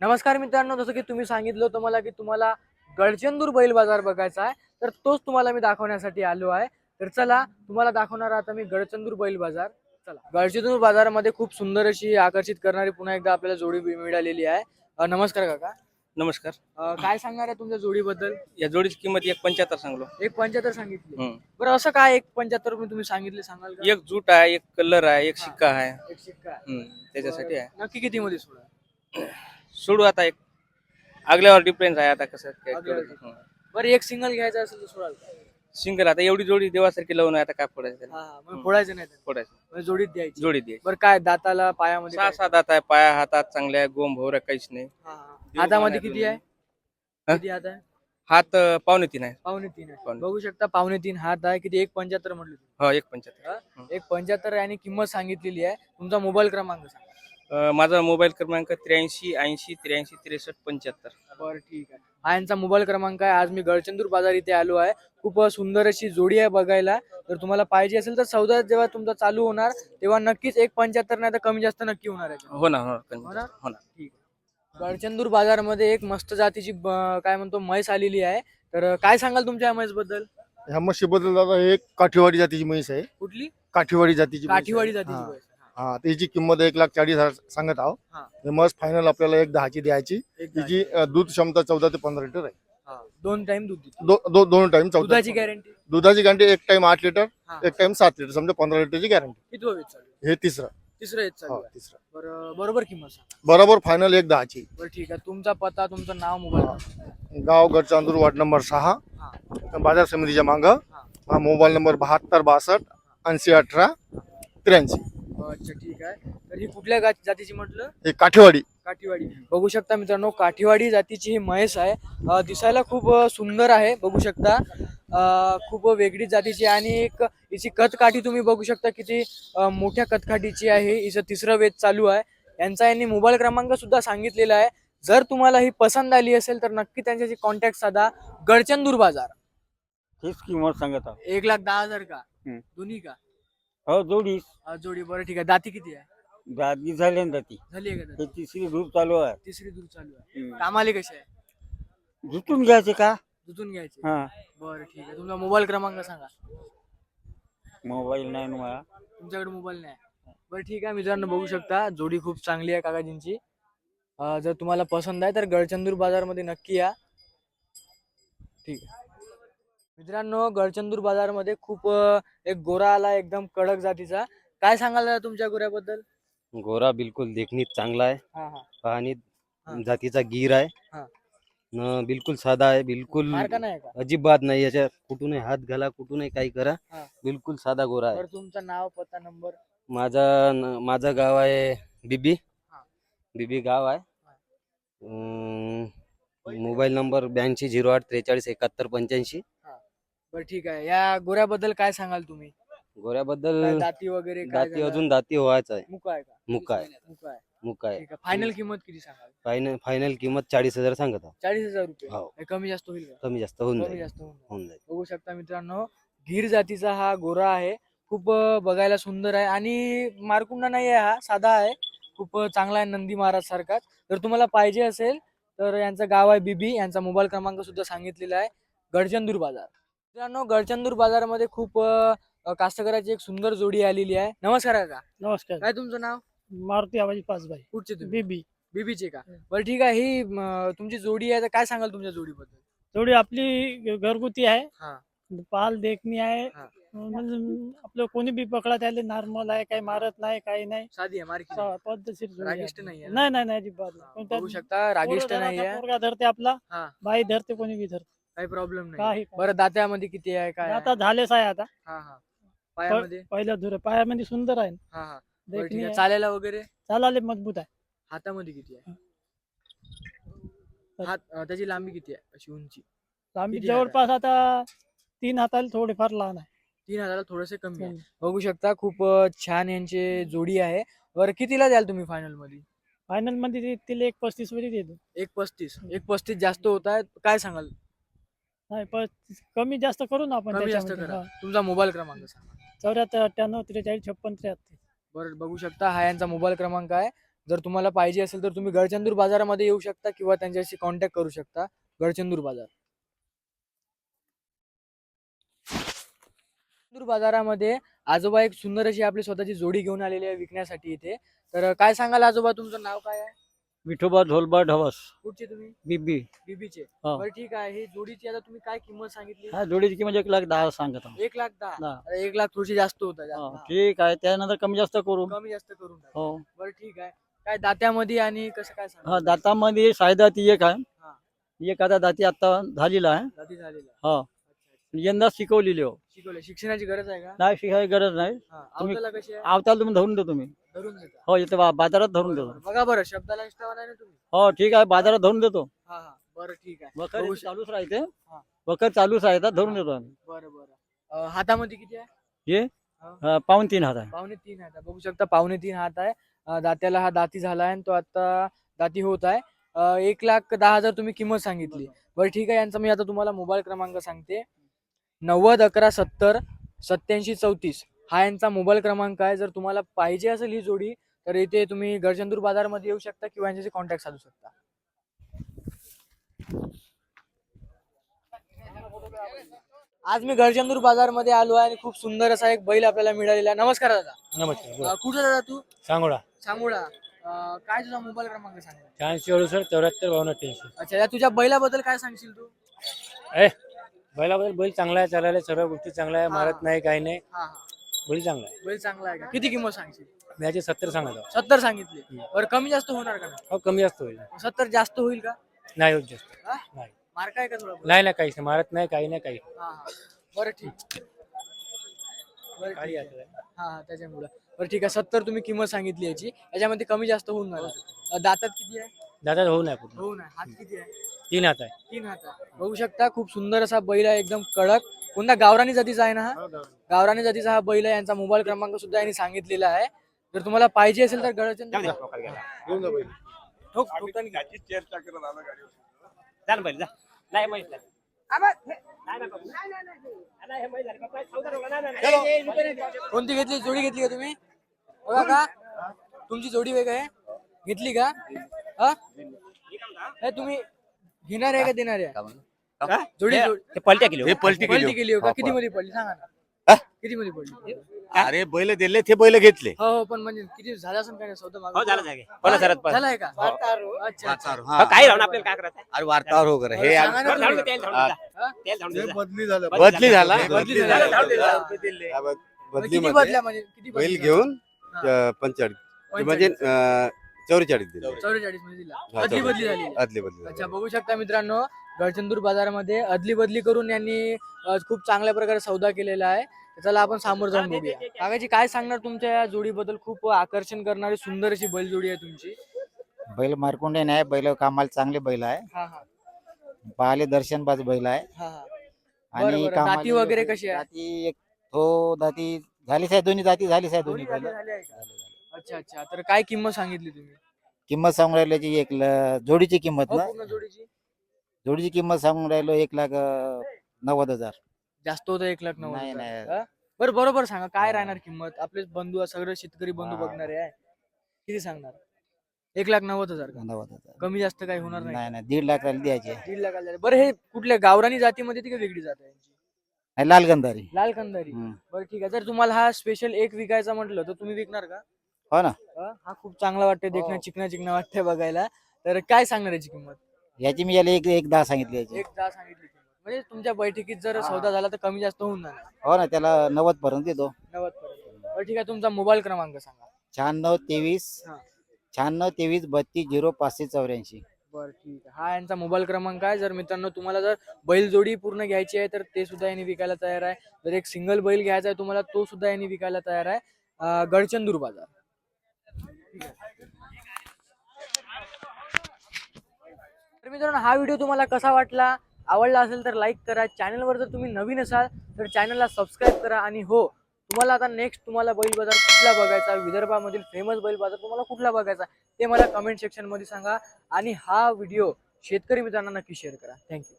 नमस्कार मित्रांनो जसं की तुम्ही सांगितलं होतं मला की तुम्हाला गडचंदूर बैल बाजार बघायचा आहे तर तोच तुम्हाला मी दाखवण्यासाठी आलो आहे. तर चला तुम्हाला दाखवणार आता मी गडचंदूर बैल बाजार. चला. गडचंदूर बाजारामध्ये खूप सुंदर अशी आकर्षित करणारी पुन्हा एकदा आपल्याला जोडी मिळालेली आहे. नमस्कार काका. नमस्कार. अ, काय सांगणार आहे तुमच्या जोडीबद्दल? या जोडीची किंमत एक पंच्याहत्तर सांगलो. एक पंच्याहत्तर सांगितली. हम्म. बरं असं काय एक पंच्याहत्तर रुपये तुम्ही सांगितले सांगाल का? एक जूट आहे एक कलर आहे एक. शिक्का आहे. एक शिक्का आहे. हम्म, त्याच्यासाठी आहे. नक्की किती मध्ये सोडा? सोडू आता एक आगल्यावर डिफरन्स आहे आता कसं काय आगल्यावर. बरं एक सिंगल घ्यायचं असेल तर सोडाल का? सिंगल आता एवढी जोडी देवासारखी लावून आहे आता काय फोडायचं त्याला? हा हा मग फोडायचं नाही. फोडायचं म्हणजे जोडीत द्यायची जोडी द्यायची बरं काय दाताला पायामध्ये सहा काय? सात आहे पाया हातात चांगले आहे गोम भोवऱ्या काहीच नाही हा, हा. हातामध्ये किती आहे हा? किती हात आहे हात अं, पावणे तीन आहे पावणे तीन आहे पावणे. बघू शकता पावणे तीन हात आहे किती एक पंच्याहत्तर म्हटलं तुम्ही. हो एक पंच्याहत्तर. एक पंच्याहत्तर आहे आणि किंमत सांगितलेली आहे तुमचा मोबाईल क्रमांक सांगा माझा मोबाईल क्रमांक त्र्याऐंशी ऐंशी त्र्याऐंशी त्रेसष्ट पंच्याहत्तर. बरं ठीक आहे. हा यांचा मोबाईल क्रमांक आहे. आज मी गडचंदूर बाजार इथे आलो आहे. खूप सुंदर अशी जोडी आहे बघायला. तर तुम्हाला पाहिजे असेल तर सौदा जेव्हा तुमचा चालू होणार तेव्हा नक्कीच एक पंच्याहत्तर नाही तर कमी जास्त नक्की होणार आहे. हो ना हो ना, हो ना? हो ना. ठीक आहे. गडचंदूर बाजारमध्ये एक मस्त जातीची ब- काय म्हणतो म्हैस आलेली आहे. तर काय सांगाल तुमच्या म्हैसबद्दल ह्या म्हशीबद्दल दादा एक काठीवाडी जातीची म्हैस आहे. कुठली? काठीवाडी जातीची म्हैस आहे. काठीवाडी जातीची हा. म्हैस. हा त्याची किंमत एक लाख चाळीस हजार सांगत आहो. हे. म्हस फायनल आपल्याला एक दहाची द्यायची. एक गाय. तिची अ, दूध क्षमता चौदा ते पंधरा लिटर आहे. हा. दोन टाइम दूध देते. दो- दो- दोन टाइम चौदा दुधाची. गॅरंटी दुधाची गॅरंटी एक टाइम आठ लिटर एक टाइम सात लिटर. समजा पंधरा लिटरची गॅरंटी किती वेळ चालू आहे? हे तिसरं. तिसरं येत चालू हो आहे. तिसरं. बरं बरोबर किंमत सांगा. बरोबर फायनल एक दहाची. बरं ठीक आहे. तुमचा पत्ता तुमचं नाव मोबाईल गाव गडचांदूर वार्ड नंबर सहा. हा. बाजार समितीच्या मागं. हा मोबाईल नंबर बहात्तर बासष्ट ऐंशी अठरा त्र्याऐंशी. अच्छा ठीक आहे. तर ही कुठल्या गा- जातीची म्हटलं? हे काठीवाडी. काठीवाडी. बघू शकता मित्रांनो काठीवाडी जातीची ही म्हैस आहे. अं, दिसायला खूप अं, सुंदर आहे बघू शकता. अं, खूप वेगळी जातीची आहे आणि एक हिची कथकाठी तुम्ही बघू शकता किती अं, मोठ्या कथकाठीची आहे. हिचं तिसरं वेद चालू आहे. यांचा यांनी मोबाईल क्रमांक सुद्धा सांगितलेला आहे. जर तुम्हाला ही पसंत आली असेल तर नक्की त्यांच्याशी कॉन्टॅक्ट साधा. गडचंदूर बाजार. तीच किंमत सांगत आहो एक लाख दहा हजार का? हम्म. दोन्ही का? हो जोडीस. अं, जोडी बरं ठीक आहे. दाती किती आहे? दादी झाली ना ती झाली आहे का हे दाती? तिसरी धूप चालू आहे. तिसरी दूर चालू आहे. कामाले कसे आहे? झुटून घ्यायचे का? दुधून घ्यायचे. हा. बरं ठीक आहे. तुमचा मोबाईल क्रमांक सांगा. मोबाईल नाही ना मला. तुमच्याकडे मोबाईल नाही. बरं ठीक आहे. मित्रांनो बघू शकता. जोडी खूप चांगली आहे काकाजींची. अं, जर तुम्हाला पसंत आहे तर गडचंदूर बाजारमध्ये नक्की या. ठीक आहे. मित्रांनो गडचंदूर बाजारमध्ये खूप अं, एक गोरा आला एकदम कडक जातीचा. काय सांगाल दादा तुमच्या गोऱ्याबद्दल? गोरा बिलकुल देखणीत चांगला आहे. हा हा. पाहणीत हा. जातीचा गिर आहे. हा. न बिलकुल साधा आहे बिलकुल मार का नाही का? अजिबात नाही. याच्या कुठूनही हात घाला कुठूनही काही करा. हा. बिलकुल साधा गोरा आहे. तुमचं नाव पत्ता नंबर? माझा न- माझं गाव आहे बिबी. हा. बिबी गाव आहे. अं, मोबाईल नंबर ब्याऐंशी झिरो आठ त्रेचाळीस एकाहत्तर पंच्याऐंशी. बरं ठीक आहे. या गोऱ्याबद्दल काय सांगाल तुम्ही? काय गोऱ्याबद्दल दाती वगैरे काय दाती झालं? अजून दाती व्हायचं आहे. मुका आहे का? मुका आहे. मुका आहे. मुका आहे. ठीक आहे. फायनल किंमत किती सांगाल? फायनल फायनल किंमत चाळीस हजार सांगत आहो चाळीस हजार रुपये. हो. हे कमी जास्त होईल का? कमी जास्त होऊन कमी जाईल. जास्त होऊन जाईल. होऊन जाईल. बघू शकता मित्रांनो गीर जातीचा हा गोरा आहे. खूप अं, बघायला सुंदर आहे. आणि मारकुंडा नाही आहे हा साधा आहे. खूप अं, चांगला आहे नंदी महाराज सारखाच जर तुम्हाला पाहिजे असेल तर यांचं गाव आहे बीबी. यांचा मोबाईल क्रमांक सुद्धा सांगितलेला आहे. गडचंदूर बाजार. मित्रांनो गडचंदूर बाजारामध्ये खूप अं, कास्तकाराची एक सुंदर जोडी आलेली आहे. नमस्कार काका नमस्कार. काय तुमचं नाव? मारुती आबाजी पाचबाई कुठचे तुम्ही? बीबी. बीबीचे का? बरं ठीक आहे ही तुमची जोडी आहे तर काय सांगाल तुमच्या जोडीबद्दल? थोडी आपली घरगुती आहे. हा. पाल देखणी आहे. हा. म्हणजे आपलं कोणी बी पकडा त्याला नॉर्मल आहे काही मारत नाही काही नाही. साधी आहे मार्की सा- पद्धतशीर जोडी आहे. रागिष्ट आपली. नाही आहे ना? नाही नाही नाही अजिबात नाही. पण त्यात बघू शकता रागिष्ट पोरगा नाही धराचा आहे. पोरगा धरते आपला. हा. बाई धरते कोणी बी धरते. काही प्रॉब्लेम नाही. काही बरं दात्यामध्ये किती आहे काय आहे? आता झालेच आहे आता. हा हा. पायामध्ये? पहिल्या धुरे पायामध्ये सुंदर आहे. हा हा. बरं, ठीक देखणी आहे. आहे. चालायला वगैरे? चालाले मजबूत आहे. हातामध्ये किती आहे? तर- हात अं, त्याची लांबी किती आहे अशी उंची? किती आहे जवळपास आता तीन हाताला थोडेफार लहान आहे. तीन हजाराला थोडेसे कमी आहे. बघू शकता खूप अं, छान यांचे जोडी आहे. बरं कितीला द्याल तुम्ही फायनलमध्ये? फायनलमध्ये ते- तिला एक पस्तीसमध्ये देतो. एक पस्तीस. एक पस्तीस जास्त होत आहे. काय सांगाल? नाही पस्तीस कमी जास्त करू ना आपण कमी जास्त त्याच्यामध्ये. करा. हा. तुमचा मोबाईल क्रमांक सांगा. चौऱ्याहत्तर अठ्ठ्याण्णव त्रेचाळीस छप्पन त्र्याहत्तर. बरं बघू शकता हा यांचा मोबाईल क्रमांक आहे. जर तुम्हाला पाहिजे असेल तर तुम्ही गडचंदूर बाजारामध्ये येऊ शकता किंवा त्यांच्याशी कॉन्टॅक्ट करू शकता. गडचंदूर बाजार. गडचंदूर बाजारामध्ये आजोबा एक सुंदर अशी आपली स्वतःची जोडी घेऊन आलेली आहे विकण्यासाठी इथे. तर काय सांगाल आजोबा? तुमचं नाव काय आहे? विठोबा झोलबा ढवस. कुठचे तुम्ही? बीबी. बीबीचे. हा. बरं ठीक आहे. ही जोडीची आता तुम्ही काय किंमत सांगितली? हा जोडीची किंमत एक लाख दहा सांगत आहो. एक लाख दहा. दहा. अरे, एक लाख थोडीशी जास्त होत हा, ठीक आहे. त्यानंतर कमी जास्त करू कमी जास्त करून टाका. हो. बरं ठीक आहे. काय दात्यामध्ये आणि कसं काय सांगा? हा दातामध्ये सायदाती एक हा. आहे. एक आता दाती आता झालेला आहे. दाती झालेला हा. यंदा शिकवलेली हो शिकवले. शिक्षणाची गरज आहे का? नाही शिकायची गरज नाही. हा, तुम्ही- अवताला कशी आहे? आवताल तुम्ही धरून दे तुम्ही. धरून देता हो इथे बा- बाजारात धरून देतो. बघा बरं शब्दाला निष्ठावान आहे ना तुम्ही? हो ठीक आहे बाजारात धरून देतो. हा हा. बरं ठीक आहे. वखर चालूच राहते. हा. वखर चालूच राहतात धरून देतो आम्ही. बरं बरं. अं, हातामध्ये किती आहे? पाऊन तीन हात आहे. पावणे तीन हात आहे. बघू शकता पावणे तीन हात आहे. अं, दात्याला हा दाती झाला आहे आणि तो आता दाती होत आहे. अं, एक लाख दहा हजार तुम्ही किंमत सांगितली. बरं ठीक आहे. यांचा मी आता तुम्हाला मोबाईल क्रमांक सांगते. नव्वद अकरा सत्तर सत्याऐंशी चौतीस. हा यांचा मोबाईल क्रमांक आहे. जर तुम्हाला पाहिजे असेल ही जोडी तर इथे तुम्ही गडचंदूर बाजारमध्ये येऊ शकता किंवा यांच्याशी कॉन्टॅक्ट साधू शकता. आज मी गडचंदूर बाजारमध्ये आलो आहे आणि खूप सुंदर असा एक बैल आपल्याला मिळालेला आहे. नमस्कार दादा. नमस्कार कुठं दादा तू? सांगोळा. सांगोळा. अं, काय तुझा मोबाईल क्रमांक सांग? शहाऐंशी अडुसष्ट चौऱ्याहत्तर बावन्न अठ्ठ्याऐंशी. अच्छा या तुझ्या बैलाबद्दल काय सांगशील तू? ए बैलाबद्दल बैल चांगला आहे चालायला सर्व गोष्टी चांगल्या आहे हा. मारत नाही काही नाही. हा हा. बैल चांगला आहे. बैल चांगला आहे का? किती किंमत सांगशील? मी याचे सत्तर सांगत आहो. सत्तर सांगितली. बरं कमी जास्त होणार का नाही? हो कमी जास्त होईल. सत्तर जास्त होईल का? नाही होत जास्त. हा? नाही. मार्क आहे का थोडा नाही ना काहीच नाही. मारत नाही काही नाही काही. हा हा. बरं ठीक. बरं काही ठीक आहे. नाही. हा हा त्याच्यामुळं. बरं ठीक आहे. सत्तर तुम्ही किंमत सांगितली याची. याच्यामध्ये कमी जास्त होऊन जाणार. दातात किती आहे? दादा होऊ नाही पूर्ण. हो ना हात किती आहे? तीन हात आहे. तीन हात आहे. बघू शकता खूप सुंदर असा बैल आहे. एकदम कडक कोणता गावरानी जातीचा आहे ना हा? गावरानी. जातीचा हा बैल आहे यांचा मोबाईल क्रमांक सुद्धा यांनी सांगितलेला आहे. जर तुम्हाला पाहिजे असेल तर गडचंद घेऊन जा बैल. ठोक ठोकताना. घे. कोणती घेतली? जोडी घेतली का तुम्ही? बघा का. तुमची जोडी वेग आहे. घेतली का? हा? हे तुम्ही घेणार आहे का देणार आहे? जोडी जोडी- पलट्या केली हे. पलटी केली पलटी केली हो का? हा, किती मध्ये पडली? सांगा ना. हा? किती मध्ये पडली अरे बैल दिले ते बैल घेतले. हो हो पण म्हणजे किती झाला असेल काय? सौदा मागं? हो झालं जागे. झालाय का? अच्छा अच्छा. हो, काही राहून आपल्याला काय करायचं? अरे वार्तावर हो करे हे सांगा ना बरं, जाऊ दे, तुम्ही. तेल जाऊ हा? दे. तेल जाऊ दे. हे बदली झालं. बदली झाला. बदली झाला. जाऊ दे, हा. जाऊ दे, दिले. हा, बद- म्हणजे किती बदल्या म्हणजे किती बैल बदल्या? घेऊन हा. पंचेचाळीस. म्हणजे अं, चौवेचाळीस दिले. चौवेचाळीसमध्ये दिला. हा, अदली बदली. झाली. आदली बदली अच्छा झाली. बघू शकता मित्रांनो गडचंदूर बाजारामध्ये अदली बदली करून यांनी अ, खूप चांगल्या प्रकारे सौदा केलेला आहे. तर चला आपण समोर जाऊन बघूया. काकाजी काय सांगणार तुमच्या या जोडीबद्दल? खूप आकर्षण करणारी सुंदर अशी बैल जोडी आहे तुमची. बैल मारकुंडे नाही बैल कामाला चांगले बैल आहे. हा हा. पाहिले दर्शन बाज बैल आहे. हा हा. बरं, आणि बरं. कामाला- दाती वगैरे कशी आहे? दाती एक तो दाती झालीच आहे दोन्ही दाती झालीच आहे दोन्ही बैल. झाली? अच्छा अच्छा. तर काय किंमत सांगितली तुम्ही? किंमत सांगून राहिल्याची एक ल- जोडीची किंमत हो, ना? पूर्ण जोडीची? जोडीची किंमत सांगून राहिलो एक लाख अं, नव्वद हजार. जास्त होतं एक लाख नव्वद नाही. नाही. हा? बरं बरोबर सांगा काय राहणार किंमत? आपले बंधू सगळे शेतकरी बंधू हा. बघणारे आहे. किती सांगणार? एक लाख नव्वद हजार का? नव्वद हजार. कमी जास्त काही होणार नाही. नाही नाही दीड लाखाला द्यायचे. दीड लाख झाले बरं हे कुठल्या गावरानी जातीमध्ये ती का वेगळी जात आहे यांची? नाही, लाल गंधारी लाल कंदारी हम्म. बरं ठीक आहे. जर तुम्हाला हा स्पेशल एक विकायचा म्हटलं तर तुम्ही विकणार का? हो ना. हा हा खूप चांगला वाटतंय देखणं हो. चिकना चिकना वाटतंय बघायला. तर काय सांगणार याची किंमत? याची मी याला एक एक दहा सांगितली याची. एक दहा सांगितली किंमत. म्हणजे तुमच्या बैठकीत जर हा. सौदा झाला तर कमी जास्त होऊन जाणार. हो ना त्याला नव्वद पर्यंत देतो. नव्वद पर्यंत. बरं ठीक आहे तुमचा मोबाईल क्रमांक सांगा. शहाण्णव तेवीस हा. शहाण्णव तेवीस बत्तीस झिरो पाचशे चौऱ्याऐंशी. बरं ठीक आहे. हा यांचा मोबाईल क्रमांक आहे. जर मित्रांनो तुम्हाला जर बैल जोडी पूर्ण घ्यायची आहे तर ते सुद्धा यांनी विकायला तयार आहे. जर एक सिंगल बैल घ्यायचा आहे तुम्हाला तो सुद्धा यांनी विकायला तयार आहे. अं, गडचंदूर बाजार. तर मित्रांनो हा व्हिडिओ तुम्हाला कसा वाटला? आवडला असेल तर लाईक करा. चॅनलवर जर तुम्ही नवीन असाल तर चॅनलला सबस्क्राईब करा. आणि हो तुम्हाला आता नेक्स्ट तुम्हाला बैल बाजार कुठला बघायचा? विदर्भामधील फेमस बैल बाजार तुम्हाला कुठला बघायचा? ते मला कमेंट सेक्शनमध्ये सांगा. आणि हा व्हिडिओ शेतकरी मित्रांना नक्की शेअर करा. थँक्यू